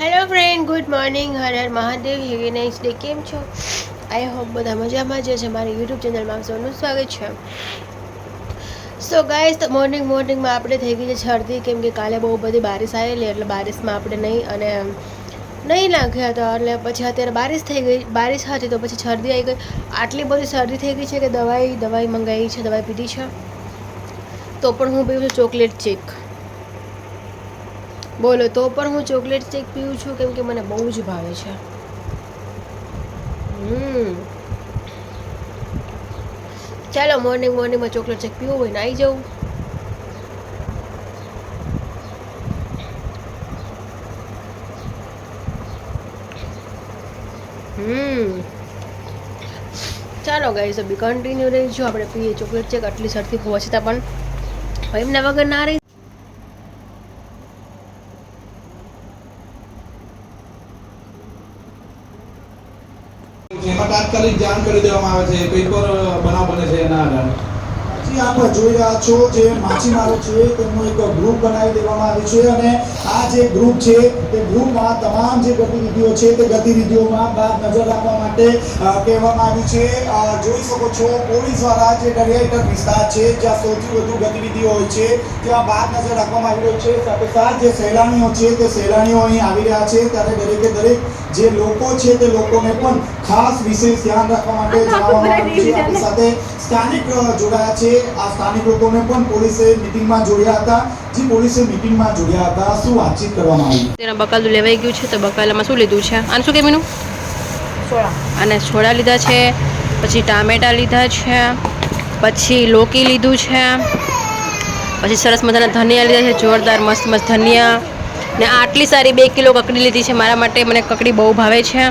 Hello friend good morning Har Har Mahadev have a nice day કેમ છો? I hope બધા મજામાં જે છે. મારી યુટ્યુબ ચેનલમાં સૌનું સ્વાગત છે. સો ગાઈઝ મોર્નિંગ મોર્નિંગમાં આપણે થઈ ગઈ છે શરદી. કેમ કે કાલે બહુ બધી બારિશ આવેલી, એટલે બારિશમાં આપણે નહીં અને નહીં નાખ્યા હતા. એટલે પછી અત્યારે બારિશ થઈ ગઈ. બારિશ હતી તો પછી શરદી આવી ગઈ. આટલી બધી શરદી થઈ ગઈ છે કે દવાઈ દવાઈ મંગાવી છે, દવાઈ પીધી છે. તો પણ હું પીવું છું ચોકલેટ ચેક. બોલો, તો પણ હું ચોકલેટ ચેક પીવું છું કેમ કે મને બહુ જ ભાવે છે. ચાલો મોર્નિંગ મોર્નિંગમાં ચોકલેટ ચેક પીવું હોય ને આવી જવું ચાલો ગાઈઝ બી કન્ટિન્યુ રહીશું. આપણે પીએ ચોકલેટ ચેક, આટલી સરથી હોવા છતાં પણ. એમના વગર ના રહી તાત્કાલિક જાણ કરી દેવામાં આવે છે કઈ પર બનાવ બને છે એના આધારે. જી, આપ જોઈ રહ્યા છો જે માછીમારો છે, તેમનું એક ગ્રુપ બનાવી દેવામાં આવ્યું છે અને આ જે ગ્રુપ છે, તે ગ્રુપમાં તમામ જે ગતિવિધિઓ છે, તે ગતિવિધિઓમાં બાદ નજર રાખવા માટે કહેવામાં આવ્યું છે. જોઈ શકો છો, પોલીસ દ્વારા જે દરિયાઈ વિસ્તાર છે, જ્યાં સૌથી વધુ ગતિવિધિઓ હોય છે, ત્યાં બાદ નજર રાખવામાં આવી રહ્યો છે. સાથે સાથ જે સહેલાણીઓ છે, તે સહેલાણીઓ અહીં આવી રહ્યા છે. ત્યારે દરેકે દરેક જે લોકો છે, તે લોકોને પણ ખાસ વિશેષ ધ્યાન રાખવા માટે જણાવવામાં આવ્યું છે. આપણી સાથે સ્થાનિક જોડાયા છે. આ સ્થાનિક લોકોને પણ પોલીસે મીટિંગમાં જોડ્યા હતા જે પોલીસે મીટિંગમાં જોડ્યા હતા. શું વાતચીત કરવામાં આવી? તેના બકાલું લેવાઈ ગયું છે તો બકાલામાં શું લીધું છે? આને શું કેમીનું અને છોડા લીધા છે પછી ટામેટા લીધા છે પછી લોકી લીધું છે પછી સરસ મજાના ધનિયા લીધા છે જોરદાર મસ્ત મસ્ત ધનિયા. ને આટલી સારી બે કિલો કકડી લીધી છે મારા માટે મને કકડી બહુ ભાવે છે.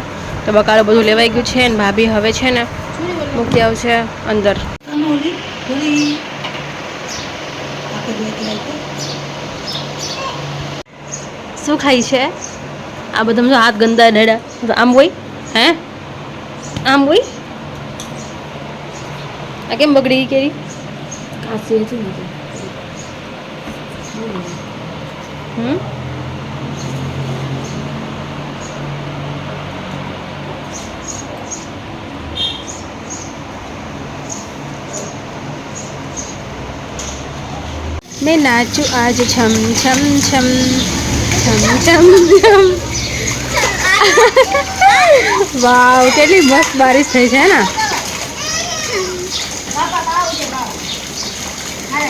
તો બકાલો બધું લેવાઈ ગયું છે ને ભાભી હવે છે ને મૂકી આવશે અંદર. શું ખાય છે? આ બધા જો હાથ ગંદા ડેડા આમ હોય? હે? આમ હોય? આ કેમ બગડી ગઈ કેરી? હમ? મેં નાચું આજ છમ છમ છમ છમ છમ છમ. વાવ, કેટલી મસ્ત બારિશ થઈ છે ને?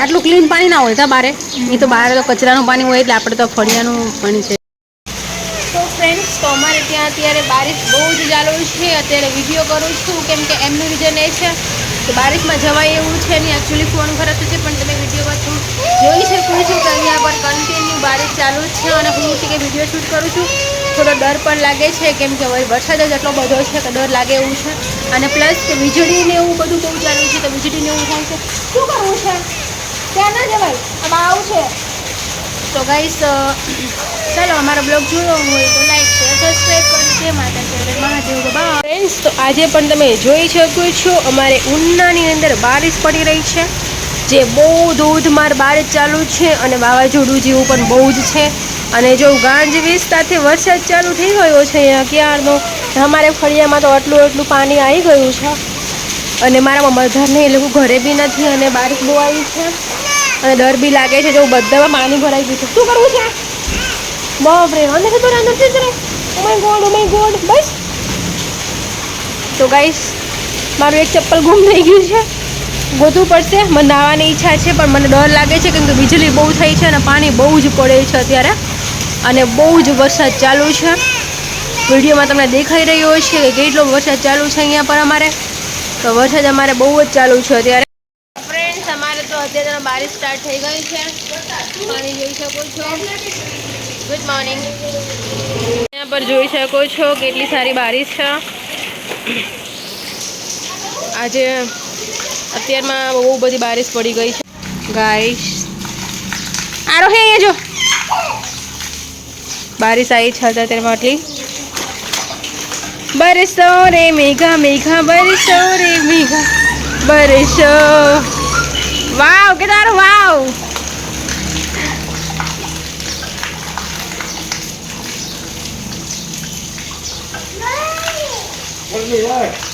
આટલું ક્લીન પાણી ના હોય તો બારે. એ તો બહાર તો કચરાનું પાણી હોય એટલે આપણે તો ફળિયાનું પાણી છે. તો ફ્રેન્ડ્સ તો અમારે ત્યાં અત્યારે બારિશ બહુ જ ચાલુ છે. અત્યારે વીડિયો કરું છું, કેમ કે એમનું રીઝન એ છે કે બારિશમાં જવાય એવું છે નહીં. એકચ્યુઅલી ફોન ખરાબ છે, પણ તમે વિડીયોમાં છું જોઈ શકું છું કે અહીંયા પર કન્ટિન્યુ બારિશ ચાલુ જ છે અને હું કે વીડિયો શૂટ કરું છું. થોડો ડર પણ લાગે છે, કેમ કે વરસાદ જ એટલો બધો છે કે ડર લાગે એવું છે. અને પ્લસ કે વીજળીને એવું બધું બહુ ચાલુ છે, તો વીજળીને એવું થાય છે. શું કરવું છે? ત્યાં ના જવાય. આમાં આવું છે. તો ગાઈસ ચાલો અમારો બ્લોગ જોયો હોય તો ફ્રેન્ડ્સ તો આજે પણ તમે જોઈ શકો છો, અમારે ઉનાની અંદર બારિશ પડી રહી છે, જે બહુ ધોધમાર બારિશ ચાલુ છે અને વાવાઝોડું જેવું પણ બહુ જ છે. અને જો ગાંજ વિસ્તારથી વરસાદ ચાલુ થઈ ગયો છે અહીંયા ક્યારનો અમારે ફળિયામાં તો આટલું એટલું પાણી આવી ગયું છે. અને મારા મધરને એ લોકો ઘરે બી નથી અને બારીક બહુ આવી છે. અને ડર બી લાગે છે, જો બધામાં પાણી ભરાઈ ગયું છે. શું કરવું છે? બાપરે અંદર અંદર my god oh my god બસ. તો ગાઈસ મારું એક ચપ્પલ ગુમ થઈ ગયું છે. ગોતવું પડશે. મને નાહવાની ઈચ્છા છે, પણ મને ડર લાગે છે કેમ કે વીજળી બહુ થઈ છે અને પાણી બહુ જ પડે છે અત્યારે. અને બહુ જ વરસાદ ચાલુ છે. વિડીયોમાં તમને દેખાઈ રહ્યો છે કે કેટલો વરસાદ ચાલુ છે અહીંયા પર અમારે. તો વરસાદ અમારે બહુ જ ચાલુ છે અત્યારે. તો અત્યારે બારીશ સ્ટાર્ટ થઈ ગઈ છે. પર જોઈ શકો છો કેટલી સારી બારિશ છે. આજે અત્યારમાં બહુ બધી બારીશ પડી ગઈ છે. ગાઈશ આરો હે જો. બારિશ આવી છે અત્યારમાં આટલી બરસો રે મેઘા મેઘા, બરસો રે મેઘા, બરસો. વાવ કે તારો વાવ Good luck.